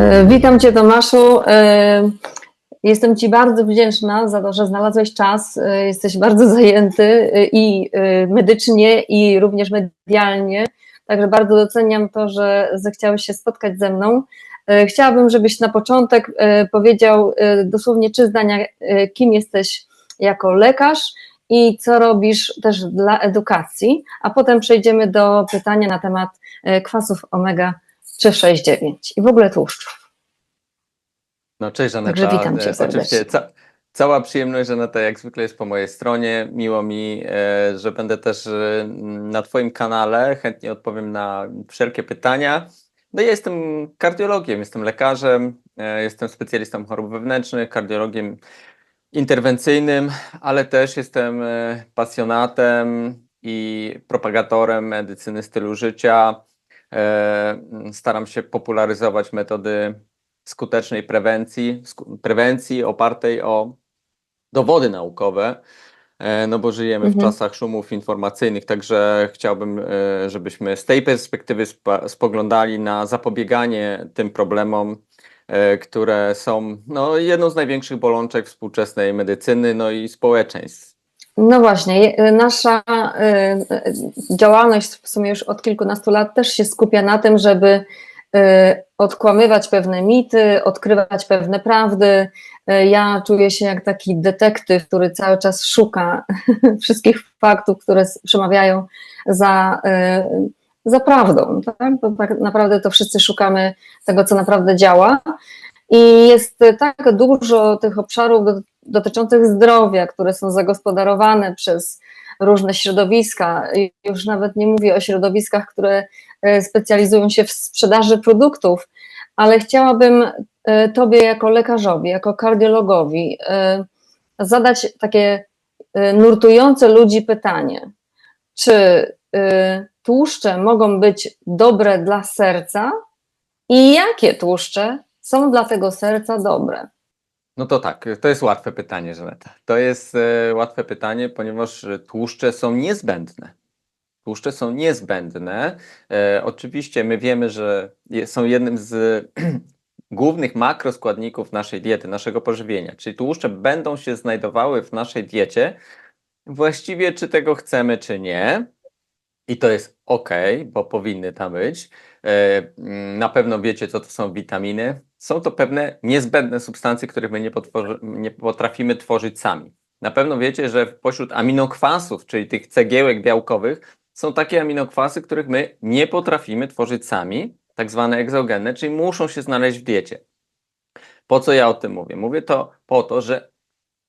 E, Witam Cię Tomaszu. E, Jestem Ci bardzo wdzięczna za to, że znalazłeś czas. E, Jesteś bardzo zajęty i medycznie, i również medialnie. Także bardzo doceniam to, że zechciałeś się spotkać ze mną. Chciałabym, żebyś na początek powiedział dosłownie trzy zdania, kim jesteś jako lekarz i co robisz też dla edukacji, a potem przejdziemy do pytania na temat kwasów omega 369 i w ogóle tłuszczów. No cześć Żaneta. Także witam cię serdecznie. Oczywiście ca cała przyjemność Żaneta jak zwykle jest po mojej stronie. Miło mi, e, że będę też e, na Twoim kanale. Chętnie odpowiem na wszelkie pytania. No ja jestem kardiologiem, jestem lekarzem, e, jestem specjalistą chorób wewnętrznych, kardiologiem interwencyjnym, ale też jestem pasjonatem i propagatorem medycyny stylu życia. E, Staram się popularyzować metody skutecznej prewencji, prewencji opartej o dowody naukowe, e, no bo żyjemy w Mhm. czasach szumów informacyjnych, także chciałbym, e, żebyśmy z tej perspektywy spoglądali na zapobieganie tym problemom, które są no, jedną z największych bolączek współczesnej medycyny, no i społeczeństw. No właśnie, je- nasza y, y, działalność w sumie już od kilkunastu lat też się skupia na tym, żeby y, odkłamywać pewne mity, odkrywać pewne prawdy. Y, Ja czuję się jak taki detektyw, który cały czas szuka wszystkich faktów, które przemawiają za, y, za prawdą. Tak? Bo tak naprawdę to wszyscy szukamy tego, co naprawdę działa. I jest y, tak dużo tych obszarów dotyczących zdrowia, które są zagospodarowane przez różne środowiska. Już nawet nie mówię o środowiskach, które e, specjalizują się w sprzedaży produktów, ale chciałabym e, Tobie, jako lekarzowi, jako kardiologowi, e, zadać takie nurtujące ludzi pytanie: czy tłuszcze mogą być dobre dla serca i jakie tłuszcze są dla tego serca dobre? No to tak, to jest łatwe pytanie, Żaneta. To jest e, łatwe pytanie, ponieważ e, tłuszcze są niezbędne. Tłuszcze są niezbędne. E, oczywiście my wiemy, że są jednym z głównych makroskładników naszej diety, naszego pożywienia, czyli tłuszcze będą się znajdowały w naszej diecie, właściwie czy tego chcemy, czy nie. I to jest ok, bo powinny tam być. Mm, Na pewno wiecie, co to są witaminy. Są to pewne niezbędne substancje, których my nie, nie potrafimy tworzyć sami. Na pewno wiecie, że pośród aminokwasów, czyli tych cegiełek białkowych, są takie aminokwasy, których my nie potrafimy tworzyć sami, tak zwane egzogenne, czyli muszą się znaleźć w diecie. Po co ja o tym mówię? Mówię to po to, że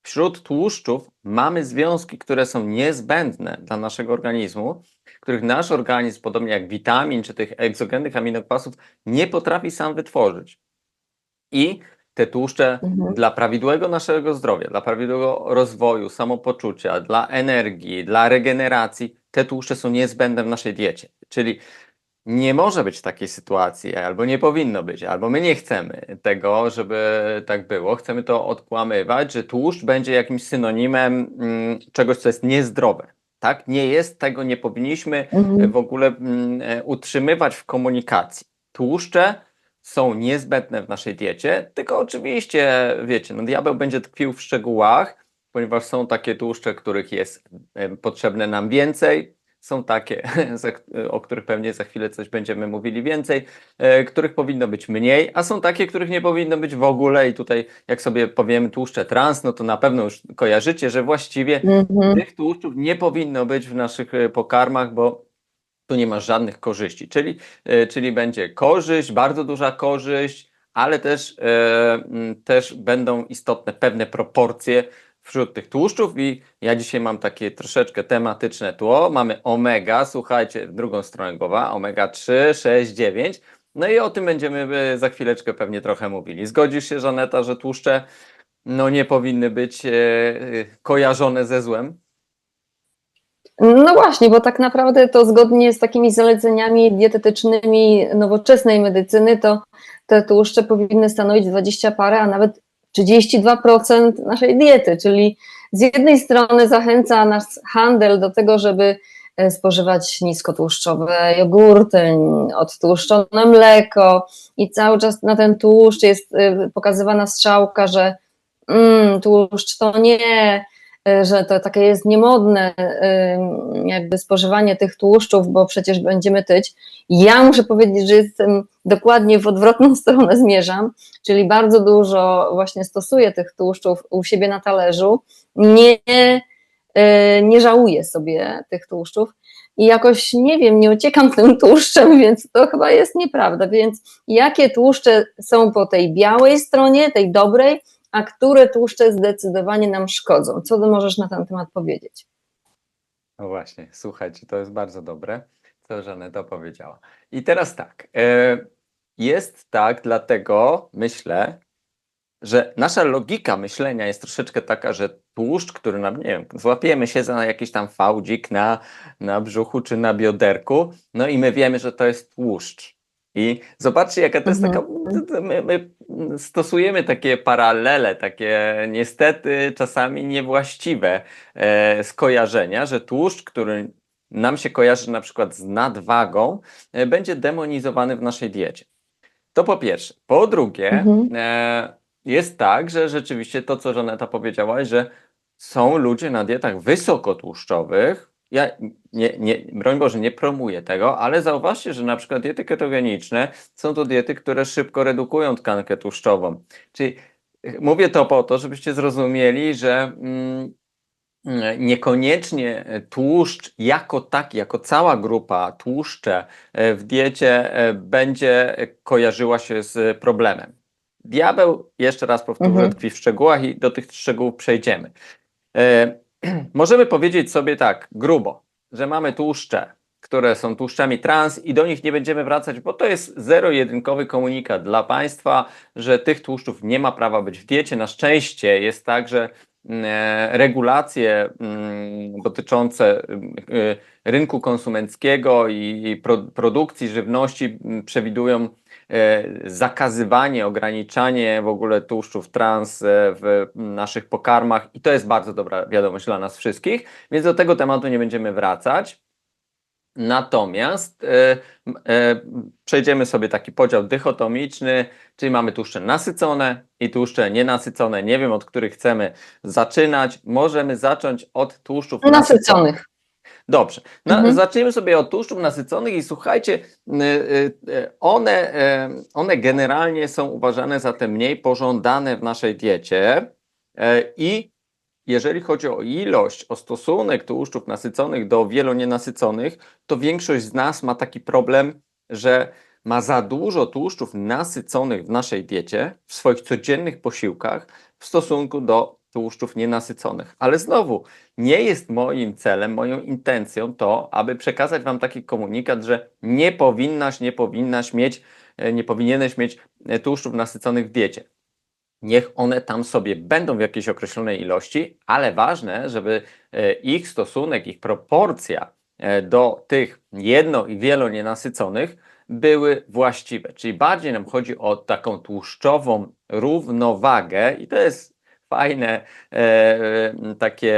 wśród tłuszczów mamy związki, które są niezbędne dla naszego organizmu, których nasz organizm, podobnie jak witamin czy tych egzogennych aminokwasów, nie potrafi sam wytworzyć. I te tłuszcze Mhm. dla prawidłowego naszego zdrowia, dla prawidłowego rozwoju, samopoczucia, dla energii, dla regeneracji, te tłuszcze są niezbędne w naszej diecie. Czyli nie może być takiej sytuacji, albo nie powinno być, albo my nie chcemy tego, żeby tak było. Chcemy to odkłamywać, że tłuszcz będzie jakimś synonimem mm, czegoś, co jest niezdrowe. Tak? Nie jest, tego nie powinniśmy Mhm. w ogóle mm, e, utrzymywać w komunikacji. Tłuszcze są niezbędne w naszej diecie, tylko oczywiście, wiecie, no diabeł będzie tkwił w szczegółach, ponieważ są takie tłuszcze, których jest potrzebne nam więcej, są takie, o których pewnie za chwilę coś będziemy mówili więcej, e, których powinno być mniej, a są takie, których nie powinno być w ogóle i tutaj jak sobie powiemy tłuszcze trans, no to na pewno już kojarzycie, że właściwie Mhm. tych tłuszczów nie powinno być w naszych e, pokarmach, bo tu nie ma żadnych korzyści. Czyli, e, czyli będzie korzyść, bardzo duża korzyść, ale też, e, też będą istotne pewne proporcje wśród tych tłuszczów i ja dzisiaj mam takie troszeczkę tematyczne tło. Mamy omega, słuchajcie, w drugą stronę głowa, omega 3, 6, 9. No i o tym będziemy e, za chwileczkę pewnie trochę mówili. Zgodzisz się, Żaneta, że tłuszcze no, nie powinny być kojarzone ze złem? No właśnie, bo tak naprawdę to zgodnie z takimi zaleceniami dietetycznymi nowoczesnej medycyny, to te tłuszcze powinny stanowić 20 parę, a nawet 32% naszej diety, czyli z jednej strony zachęca nas handel do tego, żeby e, spożywać niskotłuszczowe jogurty, odtłuszczone mleko i cały czas na ten tłuszcz jest e, pokazywana strzałka, że mm, tłuszcz to nie, że to takie jest niemodne e, jakby spożywanie tych tłuszczów, bo przecież będziemy tyć. Ja muszę powiedzieć, że jestem dokładnie w odwrotną stronę zmierzam, czyli bardzo dużo właśnie stosuję tych tłuszczów u siebie na talerzu, nie, e, nie żałuję sobie tych tłuszczów i jakoś, nie wiem, nie uciekam tym tłuszczem, więc to chyba jest nieprawda, więc jakie tłuszcze są po tej białej stronie, tej dobrej, a które tłuszcze zdecydowanie nam szkodzą? Co możesz na ten temat powiedzieć? No właśnie, słuchajcie, to jest bardzo dobre, co Żaneta powiedziała. I teraz tak, e, jest tak, dlatego myślę, że nasza logika myślenia jest troszeczkę taka, że tłuszcz, który nam, nie wiem, złapiemy się za jakiś tam fałdzik na, na brzuchu czy na bioderku, no i my wiemy, że to jest tłuszcz. I zobaczcie, jaka to jest taka. My, my stosujemy takie paralele, takie niestety czasami niewłaściwe e, skojarzenia, że tłuszcz, który nam się kojarzy na przykład z nadwagą, e, będzie demonizowany w naszej diecie. To po pierwsze. Po drugie, Mhm. e, jest tak, że rzeczywiście to, co Żaneta powiedziałaś, że są ludzie na dietach wysokotłuszczowych. Ja nie, nie, broń Boże, nie promuję tego, ale zauważcie, że na przykład diety ketogeniczne są to diety, które szybko redukują tkankę tłuszczową. Czyli e, mówię to po to, żebyście zrozumieli, że mm, niekoniecznie tłuszcz jako taki, jako cała grupa tłuszcze e, w diecie e, będzie kojarzyła się z problemem. Diabeł, jeszcze raz powtórzę, Mhm. tkwi w szczegółach i do tych szczegółów przejdziemy. Możemy powiedzieć sobie tak, grubo, że mamy tłuszcze, które są tłuszczami trans i do nich nie będziemy wracać, bo to jest zero-jedynkowy komunikat dla Państwa, że tych tłuszczów nie ma prawa być w diecie. Na szczęście jest tak, że mm, e, regulacje mm, dotyczące mm, e, rynku konsumenckiego i i pro, produkcji żywności przewidują zakazywanie, ograniczanie w ogóle tłuszczów trans e, w naszych pokarmach i to jest bardzo dobra wiadomość dla nas wszystkich, więc do tego tematu nie będziemy wracać. Natomiast e, e, przejdziemy sobie taki podział dychotomiczny, czyli mamy tłuszcze nasycone i tłuszcze nienasycone. Nie wiem, od których chcemy zaczynać. Możemy zacząć od tłuszczów Nasyconych. Dobrze. Na, Mhm. Zacznijmy sobie od tłuszczów nasyconych i słuchajcie, y, y, y, one, one generalnie są uważane za te mniej pożądane w naszej diecie e, i jeżeli chodzi o ilość, o stosunek tłuszczów nasyconych do wielonienasyconych, to większość z nas ma taki problem, że ma za dużo tłuszczów nasyconych w naszej diecie, w swoich codziennych posiłkach w stosunku do tłuszczów nienasyconych. Ale znowu, nie jest moim celem, moją intencją to, aby przekazać Wam taki komunikat, że nie powinnaś, nie powinnaś mieć, e, nie powinieneś mieć e, tłuszczów nasyconych w diecie. Niech one tam sobie będą w jakiejś określonej ilości, ale ważne, żeby e, ich stosunek, ich proporcja do tych jedno i wielonienasyconych były właściwe. Czyli bardziej nam chodzi o taką tłuszczową równowagę i to jest fajne, e, takie,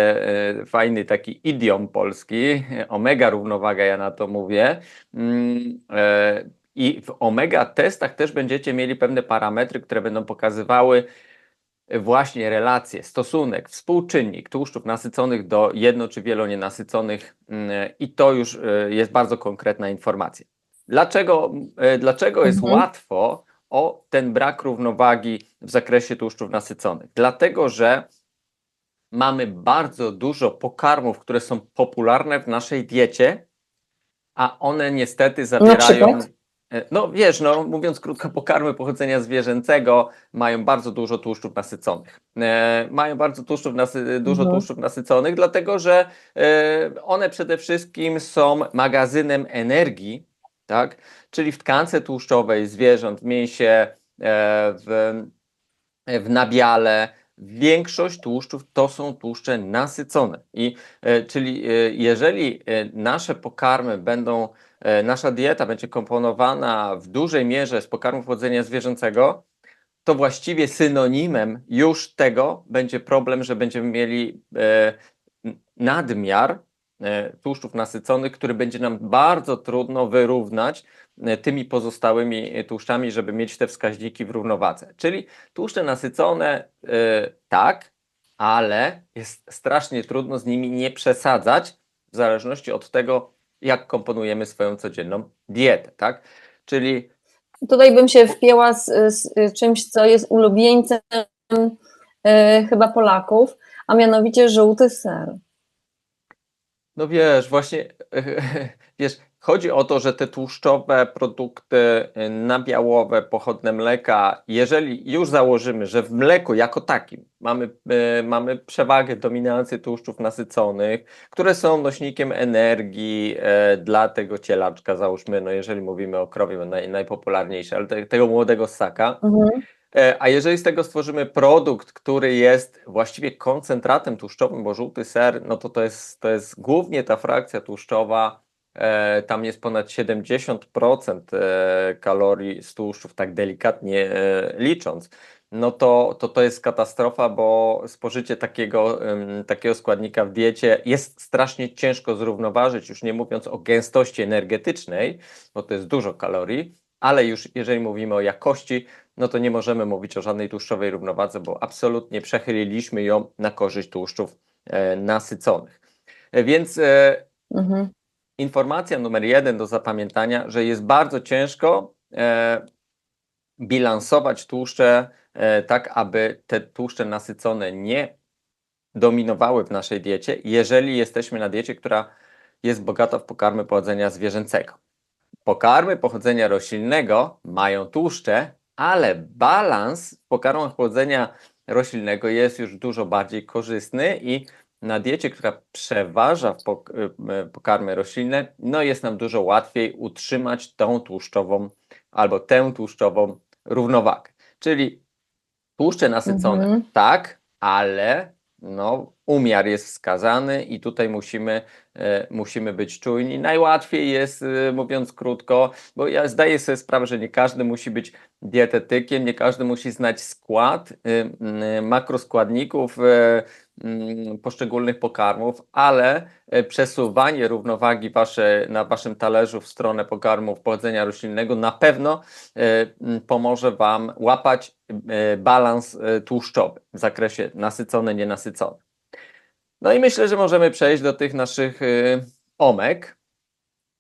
e, fajny taki idiom polski, omega równowaga, ja na to mówię. Mm, e, I w omega testach też będziecie mieli pewne parametry, które będą pokazywały właśnie relacje, stosunek, współczynnik tłuszczów nasyconych do jedno czy wielonienasyconych mm, i to już e, jest bardzo konkretna informacja. Dlaczego, e, dlaczego jest Mhm. łatwo o ten brak równowagi w zakresie tłuszczów nasyconych? Dlatego, że mamy bardzo dużo pokarmów, które są popularne w naszej diecie, a one niestety zawierają. E, No wiesz, no mówiąc krótko, pokarmy pochodzenia zwierzęcego mają bardzo dużo tłuszczów nasyconych. E, mają bardzo tłuszczów nasy, dużo Mhm. tłuszczów nasyconych, dlatego że e, one przede wszystkim są magazynem energii, tak? Czyli w tkance tłuszczowej zwierząt, w mięsie, e, w, w nabiale. Większość tłuszczów to są tłuszcze nasycone. I, e, czyli e, jeżeli nasze pokarmy będą, nasza dieta będzie komponowana w dużej mierze z pokarmów pochodzenia zwierzęcego, to właściwie synonimem już tego będzie problem, że będziemy mieli nadmiar tłuszczów nasyconych, który będzie nam bardzo trudno wyrównać tymi pozostałymi e, tłuszczami, żeby mieć te wskaźniki w równowadze. Czyli tłuszcze nasycone e, tak, ale jest strasznie trudno z nimi nie przesadzać w zależności od tego, jak komponujemy swoją codzienną dietę, tak? Czyli Tutaj bym się wpięła z, z czymś, co jest ulubieńcem e, chyba Polaków, a mianowicie żółty ser. No wiesz, właśnie, wiesz, chodzi o to, że te tłuszczowe produkty y, nabiałowe, pochodne mleka, jeżeli już założymy, że w mleku jako takim mamy, y, mamy przewagę, dominancję tłuszczów nasyconych, które są nośnikiem energii e, dla tego cielaczka, załóżmy, no jeżeli mówimy o krowie, naj, najpopularniejsze, ale te, tego młodego ssaka, Mhm. E, A jeżeli z tego stworzymy produkt, który jest właściwie koncentratem tłuszczowym, bo żółty ser, no to to jest, to jest głównie ta frakcja tłuszczowa, tam jest ponad 70% e, kalorii z tłuszczów, tak delikatnie e, licząc, no to, to to jest katastrofa, bo spożycie takiego, takiego składnika w diecie jest strasznie ciężko zrównoważyć, już nie mówiąc o gęstości energetycznej, bo to jest dużo kalorii, ale już jeżeli mówimy o jakości, no to nie możemy mówić o żadnej tłuszczowej równowadze, bo absolutnie przechyliliśmy ją na korzyść tłuszczów e, nasyconych. E, Więc e, Mhm. Informacja numer jeden do zapamiętania, że jest bardzo ciężko e, bilansować tłuszcze e, tak, aby te tłuszcze nasycone nie dominowały w naszej diecie, jeżeli jesteśmy na diecie, która jest bogata w pokarmy pochodzenia zwierzęcego. Pokarmy pochodzenia roślinnego mają tłuszcze, ale balans w pokarmach pochodzenia roślinnego jest już dużo bardziej korzystny i na diecie, która przeważa w pok- y, pokarmy roślinne, no jest nam dużo łatwiej utrzymać tą tłuszczową albo tę tłuszczową równowagę. Czyli tłuszcze nasycone, Mhm. tak, ale no, umiar jest wskazany i tutaj musimy, e, musimy być czujni. Najłatwiej jest, e, mówiąc krótko, bo ja zdaję sobie sprawę, że nie każdy musi być dietetykiem, nie każdy musi znać skład y, makroskładników poszczególnych pokarmów, ale e, przesuwanie równowagi wasze, na waszym talerzu w stronę pokarmów pochodzenia roślinnego na pewno e, pomoże wam łapać e, balans tłuszczowy w zakresie nasycony, nienasycony. No i myślę, że możemy przejść do tych naszych y, omek.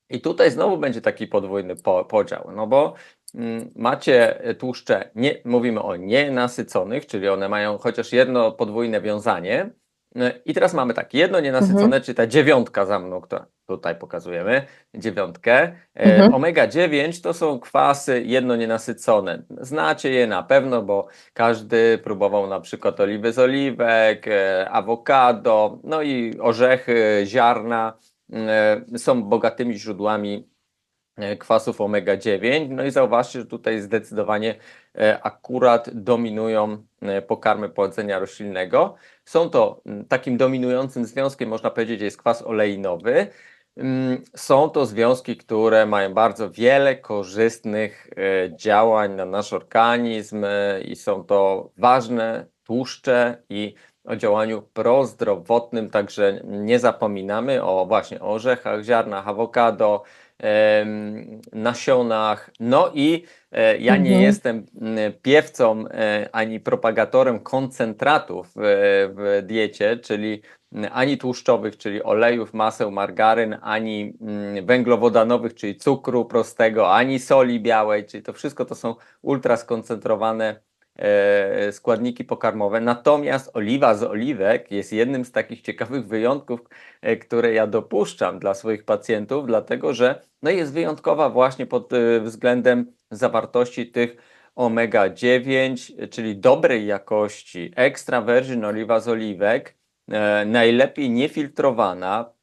I tutaj znowu będzie taki podwójny po, podział, no bo mm, macie tłuszcze, nie, mówimy o nienasyconych, czyli one mają chociaż jedno podwójne wiązanie. Y, I teraz mamy tak, jedno nienasycone, czyli ta dziewiątka za mną, która tutaj pokazujemy, dziewiątkę. E, Mhm. Omega-9 to są kwasy jedno nienasycone. Znacie je na pewno, bo każdy próbował na przykład oliwy z oliwek, e, awokado, no i orzechy, ziarna e, są bogatymi źródłami kwasów omega-9. No i zauważcie, że tutaj zdecydowanie e, akurat dominują e, pokarmy pochodzenia roślinnego. Są to takim dominującym związkiem, można powiedzieć, jest kwas oleinowy. Są to związki, które mają bardzo wiele korzystnych e, działań na nasz organizm e, i są to ważne tłuszcze i o działaniu prozdrowotnym, także nie zapominamy o właśnie orzechach, ziarnach, awokado, nasionach. No i e, ja nie Mhm. jestem piewcą e, ani propagatorem koncentratów w diecie, czyli ani tłuszczowych, czyli olejów, maseł, margaryn, ani węglowodanowych, czyli cukru prostego, ani soli białej, czyli to wszystko to są ultra skoncentrowane składniki pokarmowe. Natomiast oliwa z oliwek jest jednym z takich ciekawych wyjątków, e, które ja dopuszczam dla swoich pacjentów, dlatego że no jest wyjątkowa właśnie pod e, względem zawartości tych omega-9, czyli dobrej jakości extra virgin oliwa z oliwek, e, najlepiej niefiltrowana.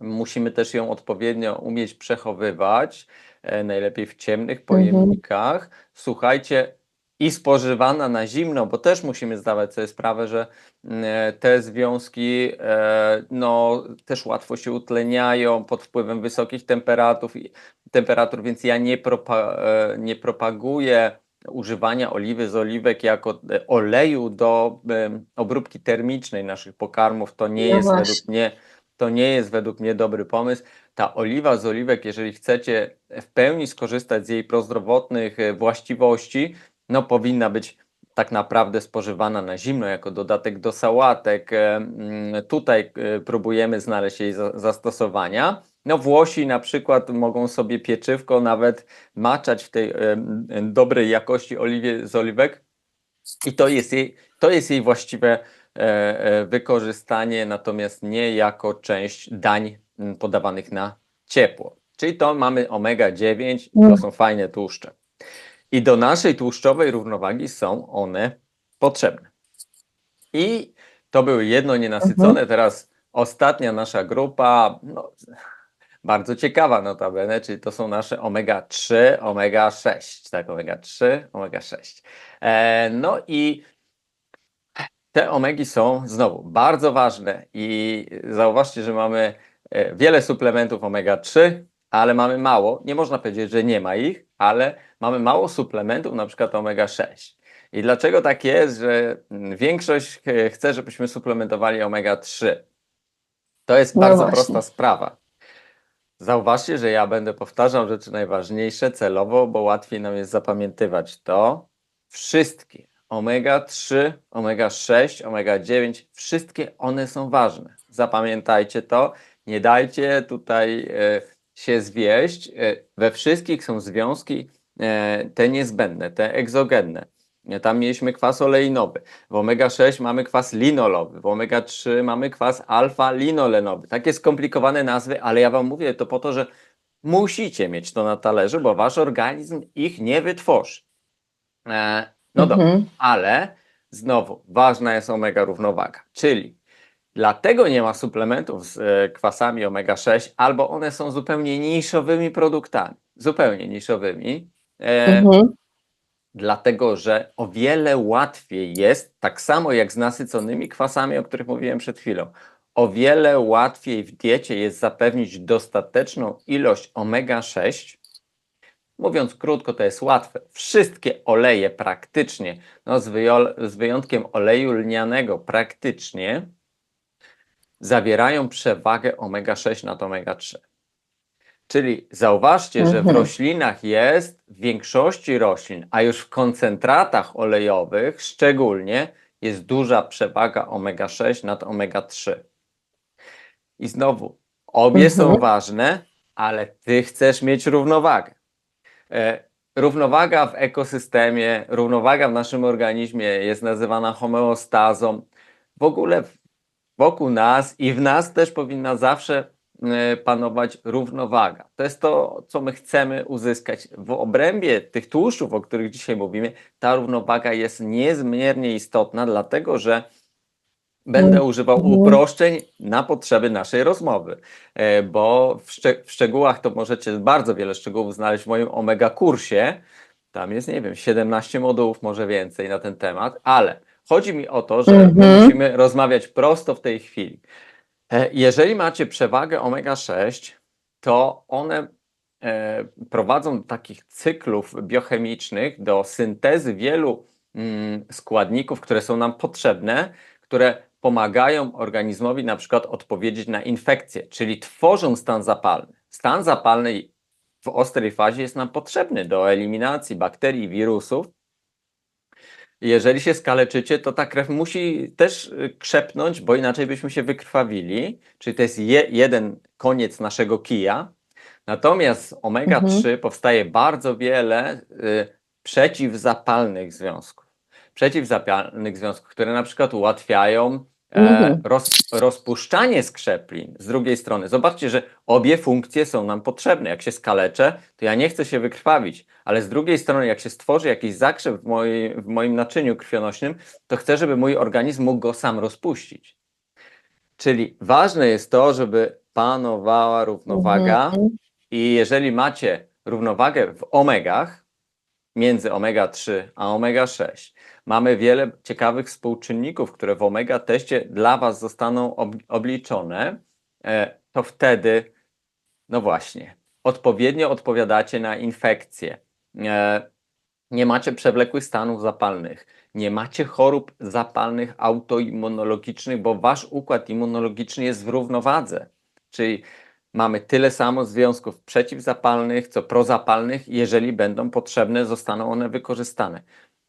Musimy też ją odpowiednio umieć przechowywać, e, najlepiej w ciemnych pojemnikach. Słuchajcie, i spożywana na zimno, bo też musimy zdawać sobie sprawę, że mm, te związki e, no, też łatwo się utleniają pod wpływem wysokich temperatur, temperatur więc ja nie, propa, e, nie propaguję używania oliwy z oliwek jako e, oleju do obróbki termicznej naszych pokarmów. To nie No jest właśnie. według mnie to nie jest według mnie dobry pomysł. Ta oliwa z oliwek, jeżeli chcecie w pełni skorzystać z jej prozdrowotnych właściwości, no powinna być tak naprawdę spożywana na zimno jako dodatek do sałatek. E, mm, Tutaj e, próbujemy znaleźć jej za- zastosowania. No Włosi na przykład mogą sobie pieczywko nawet maczać w tej e, dobrej jakości oliwie z oliwek i to jest jej, to jest jej właściwe wykorzystanie, natomiast nie jako część dań podawanych na ciepło. Czyli to mamy omega-9, to są fajne tłuszcze. I do naszej tłuszczowej równowagi są one potrzebne. I to były jedno nienasycone. Teraz ostatnia nasza grupa, no, bardzo ciekawa notabene, czyli to są nasze omega-3, omega-6, tak, omega-3, omega-6. E, no i te omegi są znowu bardzo ważne i zauważcie, że mamy e, wiele suplementów omega-3, ale mamy mało, nie można powiedzieć, że nie ma ich, ale mamy mało suplementów, na przykład omega-6. I dlaczego tak jest, że większość chce, żebyśmy suplementowali omega-3? To jest No bardzo właśnie. prosta sprawa. Zauważcie, że ja będę powtarzał rzeczy najważniejsze celowo, bo łatwiej nam jest zapamiętywać to. Wszystkie omega-3, omega-6, omega-9, wszystkie one są ważne. Zapamiętajcie to. Nie dajcie tutaj e, się zwieść. E, we wszystkich są związki e, te niezbędne, te egzogenne. Tam mieliśmy kwas oleinowy. W omega-6 mamy kwas linolowy, w omega-3 mamy kwas alfa-linolenowy. Takie skomplikowane nazwy, ale ja Wam mówię to po to, że musicie mieć to na talerzu, bo Wasz organizm ich nie wytworzy. E, no Mhm. ale znowu ważna jest omega równowaga, czyli dlatego nie ma suplementów z e, kwasami omega-6, albo one są zupełnie niszowymi produktami, zupełnie niszowymi. E, Mhm. Dlatego, że o wiele łatwiej jest, tak samo jak z nasyconymi kwasami, o których mówiłem przed chwilą, o wiele łatwiej w diecie jest zapewnić dostateczną ilość omega-6. Mówiąc krótko, to jest łatwe. Wszystkie oleje praktycznie, no z, z wyjątkiem oleju lnianego, praktycznie zawierają przewagę omega-6 nad omega-3. Czyli zauważcie, że w Mhm. roślinach jest, w większości roślin, a już w koncentratach olejowych szczególnie, jest duża przewaga omega-6 nad omega-3. I znowu, obie są Mhm. ważne, ale ty chcesz mieć równowagę. E, równowaga w ekosystemie, równowaga w naszym organizmie jest nazywana homeostazą. W ogóle w- wokół nas i w nas też powinna zawsze e, panować równowaga. To jest to, co my chcemy uzyskać. W obrębie tych tłuszczów, o których dzisiaj mówimy, ta równowaga jest niezmiernie istotna, dlatego że będę używał Mhm. uproszczeń na potrzeby naszej rozmowy, e, bo w, w szczegółach to możecie bardzo wiele szczegółów znaleźć w moim Omega kursie. Tam jest, nie wiem, 17 modułów, może więcej na ten temat, ale chodzi mi o to, że Mhm. musimy rozmawiać prosto w tej chwili. E, Jeżeli macie przewagę omega-6, to one e, prowadzą do takich cyklów biochemicznych, do syntezy wielu mm, składników, które są nam potrzebne, które pomagają organizmowi na przykład odpowiedzieć na infekcje, czyli tworzą stan zapalny. Stan zapalny w ostrej fazie jest nam potrzebny do eliminacji bakterii, wirusów. Jeżeli się skaleczycie, to ta krew musi też y, krzepnąć, bo inaczej byśmy się wykrwawili. Czyli to jest je, jeden koniec naszego kija. Natomiast z omega-3 powstaje bardzo wiele y, przeciwzapalnych związków. Przeciwzapalnych związków, które na przykład ułatwiają Mhm. roz, rozpuszczanie skrzeplin. Z drugiej strony, zobaczcie, że obie funkcje są nam potrzebne. Jak się skaleczę, to ja nie chcę się wykrwawić, ale z drugiej strony, jak się stworzy jakiś zakrzep w, mojej, w moim naczyniu krwionośnym, to chcę, żeby mój organizm mógł go sam rozpuścić. Czyli ważne jest to, żeby panowała równowaga. Mhm. I jeżeli macie równowagę w omegach, między omega-3 a omega-6, mamy wiele ciekawych współczynników, które w omega-teście dla Was zostaną ob obliczone, e, to wtedy, no właśnie, odpowiednio odpowiadacie na infekcje. E, nie macie przewlekłych stanów zapalnych, nie macie chorób zapalnych autoimmunologicznych, bo Wasz układ immunologiczny jest w równowadze. czyli mamy tyle samo związków przeciwzapalnych, co prozapalnych, jeżeli będą potrzebne, zostaną one wykorzystane.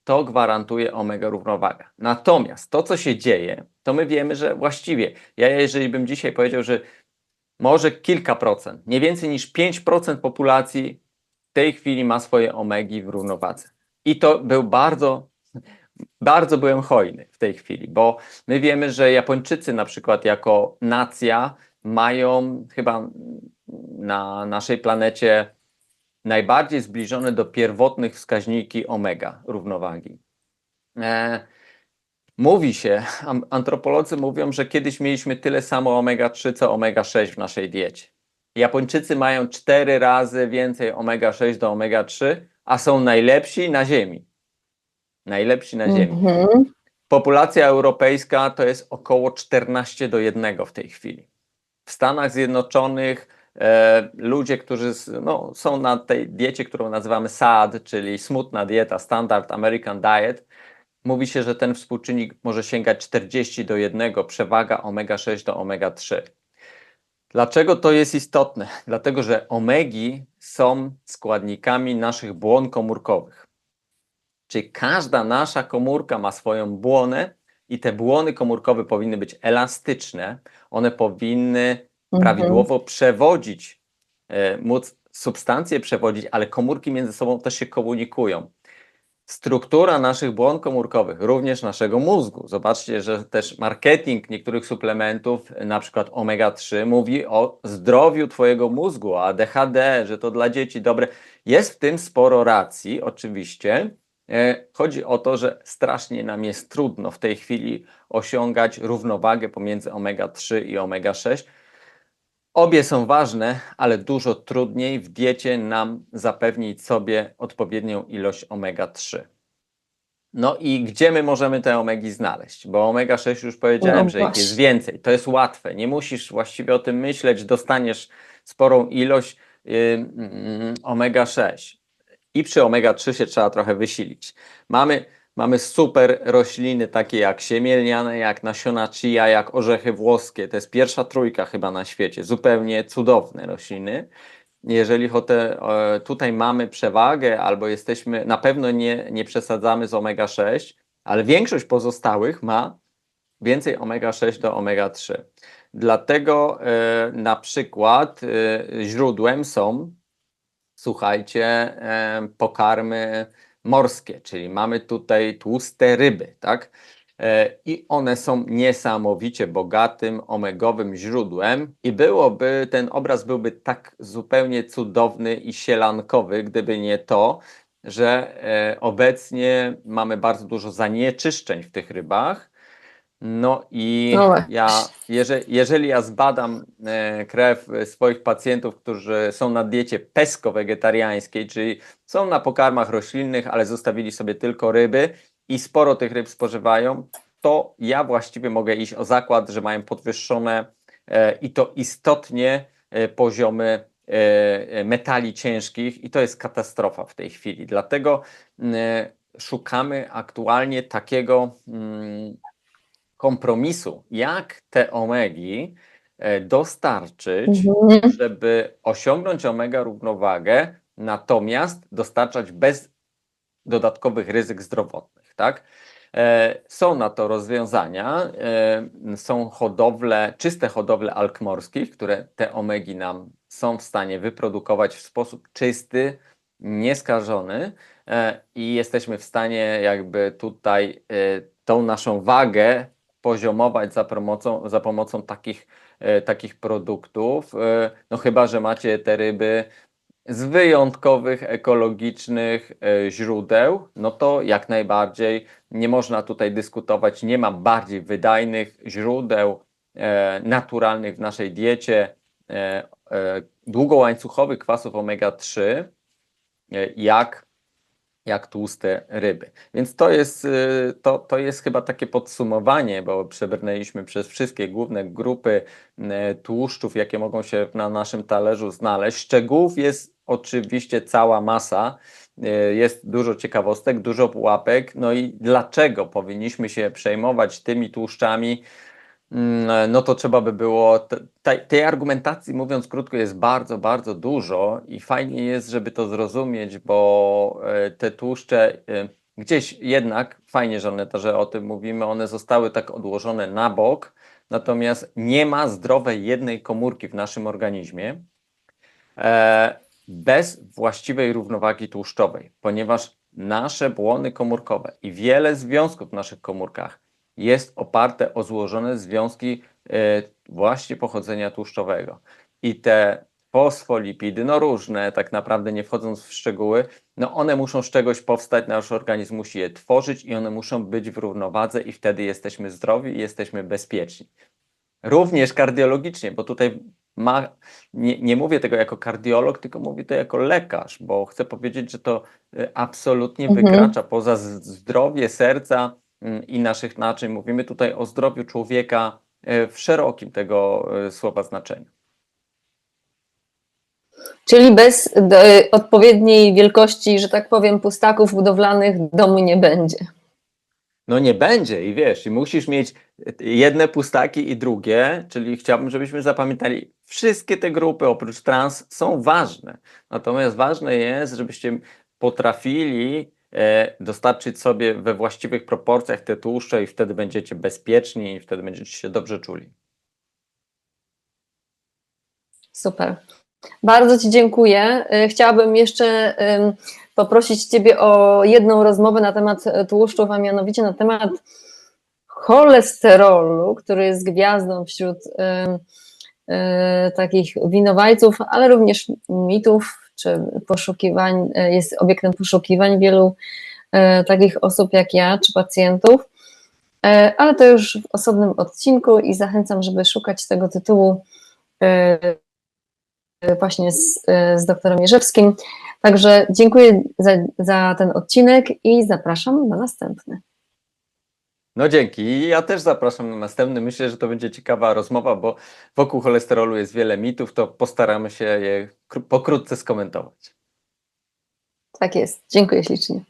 To gwarantuje omega równowaga. Natomiast to, co się dzieje, to my wiemy, że właściwie, ja jeżeli bym dzisiaj powiedział, że może kilka procent, nie więcej niż 5% populacji w tej chwili ma swoje omegi w równowadze. I to był bardzo, bardzo byłem hojny w tej chwili, bo my wiemy, że Japończycy na przykład jako nacja mają chyba na naszej planecie najbardziej zbliżone do pierwotnych wskaźniki omega równowagi. E, mówi się, antropolodzy mówią, że kiedyś mieliśmy tyle samo omega-3 co omega-6 w naszej diecie. Japończycy mają cztery razy więcej omega-6 do omega-3, a są najlepsi na Ziemi. Najlepsi na Ziemi. Mhm. Populacja europejska to jest około 14 do 1 w tej chwili. W Stanach Zjednoczonych e, ludzie, którzy no, są na tej diecie, którą nazywamy SAD, czyli smutna dieta, Standard American Diet, mówi się, że ten współczynnik może sięgać 40 do 1, przewaga omega-6 do omega-3. Dlaczego to jest istotne? Dlatego, że omegi są składnikami naszych błon komórkowych. Czyli każda nasza komórka ma swoją błonę i te błony komórkowe powinny być elastyczne, one powinny Mhm. prawidłowo przewodzić, e, móc substancje przewodzić, ale komórki między sobą też się komunikują. Struktura naszych błon komórkowych, również naszego mózgu. Zobaczcie, że też marketing niektórych suplementów, na przykład omega-3, mówi o zdrowiu Twojego mózgu, o ADHD, że to dla dzieci dobre. Jest w tym sporo racji, oczywiście. E, Chodzi o to, że strasznie nam jest trudno w tej chwili osiągać równowagę pomiędzy omega-3 i omega-6. Obie są ważne, ale dużo trudniej w diecie nam zapewnić sobie odpowiednią ilość omega-3. No i gdzie my możemy te omegi znaleźć? Bo omega-6 już powiedziałem, No że ich jest więcej. To jest łatwe. Nie musisz właściwie o tym myśleć. Dostaniesz sporą ilość ym, mm, omega-6. I przy omega-3 się trzeba trochę wysilić. Mamy, mamy super rośliny takie jak siemielniane, jak nasiona chia, jak orzechy włoskie. To jest pierwsza trójka chyba na świecie. Zupełnie cudowne rośliny. Jeżeli tutaj mamy przewagę, albo jesteśmy, na pewno nie, nie przesadzamy z omega-6, ale większość pozostałych ma więcej omega-6 do omega-3. Dlatego e, na przykład e, źródłem są, słuchajcie, e, pokarmy morskie, czyli mamy tutaj tłuste ryby, tak? E, I one są niesamowicie bogatym, omegowym źródłem, i byłoby, ten obraz byłby tak zupełnie cudowny i sielankowy, gdyby nie to, że e, obecnie mamy bardzo dużo zanieczyszczeń w tych rybach. No i ja, jeżeli, jeżeli ja zbadam e, krew swoich pacjentów, którzy są na diecie pesko-wegetariańskiej, czyli są na pokarmach roślinnych, ale zostawili sobie tylko ryby i sporo tych ryb spożywają, to ja właściwie mogę iść o zakład, że mają podwyższone e, i to istotnie e, poziomy metali ciężkich i to jest katastrofa w tej chwili. Dlatego m, e, szukamy aktualnie takiego mm, kompromisu, jak te omegi e, dostarczyć, Mhm. żeby osiągnąć omega równowagę, natomiast dostarczać bez dodatkowych ryzyk zdrowotnych, tak? E, Są na to rozwiązania, e, są hodowle, czyste hodowle alg morskich, które te omegi nam są w stanie wyprodukować w sposób czysty, nieskażony i jesteśmy w stanie jakby tutaj tą naszą wagę poziomować za pomocą, za pomocą takich, e, takich produktów. E, No chyba, że macie te ryby z wyjątkowych ekologicznych e, źródeł, no to jak najbardziej nie można tutaj dyskutować. Nie ma bardziej wydajnych źródeł naturalnych w naszej diecie długołańcuchowych kwasów omega-3, e, jak, jak tłuste ryby. Więc to jest, y, to, to jest chyba takie podsumowanie, bo przebrnęliśmy przez wszystkie główne grupy e, tłuszczów, jakie mogą się na naszym talerzu znaleźć. Szczegółów jest oczywiście cała masa. E, Jest dużo ciekawostek, dużo pułapek. No i dlaczego powinniśmy się przejmować tymi tłuszczami? Mm, no to trzeba by było. te- Tej, argumentacji, mówiąc krótko, jest bardzo, bardzo dużo i fajnie jest, żeby to zrozumieć, bo e, te tłuszcze e, gdzieś jednak, fajnie, Żaneta, że o tym mówimy, one zostały tak odłożone na bok, natomiast nie ma zdrowej jednej komórki w naszym organizmie e, bez właściwej równowagi tłuszczowej, ponieważ nasze błony komórkowe i wiele związków w naszych komórkach jest oparte o złożone związki e, właśnie pochodzenia tłuszczowego. I te fosfolipidy, no różne, tak naprawdę nie wchodząc w szczegóły, no one muszą z czegoś powstać, nasz organizm musi je tworzyć i one muszą być w równowadze i wtedy jesteśmy zdrowi i jesteśmy bezpieczni. Również kardiologicznie, bo tutaj ma, nie, nie mówię tego jako kardiolog, tylko mówię to jako lekarz, bo chcę powiedzieć, że to y, absolutnie Mhm. wykracza poza zdrowie serca i naszych naczyń. Mówimy tutaj o zdrowiu człowieka y, w szerokim tego y, słowa znaczeniu. Czyli bez d- odpowiedniej wielkości, że tak powiem, pustaków budowlanych domu nie będzie. No nie będzie i wiesz, i musisz mieć jedne pustaki i drugie, czyli chciałbym, żebyśmy zapamiętali, wszystkie te grupy oprócz trans są ważne. Natomiast ważne jest, żebyście potrafili e, dostarczyć sobie we właściwych proporcjach te tłuszcze i wtedy będziecie bezpieczni i wtedy będziecie się dobrze czuli. Super. Bardzo Ci dziękuję. Y, Chciałabym jeszcze poprosić Ciebie o jedną rozmowę na temat e, tłuszczów, a mianowicie na temat cholesterolu, który jest gwiazdą wśród takich winowajców, ale również mitów, czy poszukiwań, y, jest obiektem poszukiwań wielu y, takich osób jak ja, czy pacjentów. E, Ale to już w osobnym odcinku i zachęcam, żeby szukać tego tytułu właśnie z, z doktorem Jerzewskim. Także dziękuję za, za ten odcinek i zapraszam na następny. No dzięki. Ja też zapraszam na następny. Myślę, że to będzie ciekawa rozmowa, bo wokół cholesterolu jest wiele mitów, to postaramy się je kró- pokrótce skomentować. Tak jest. Dziękuję ślicznie.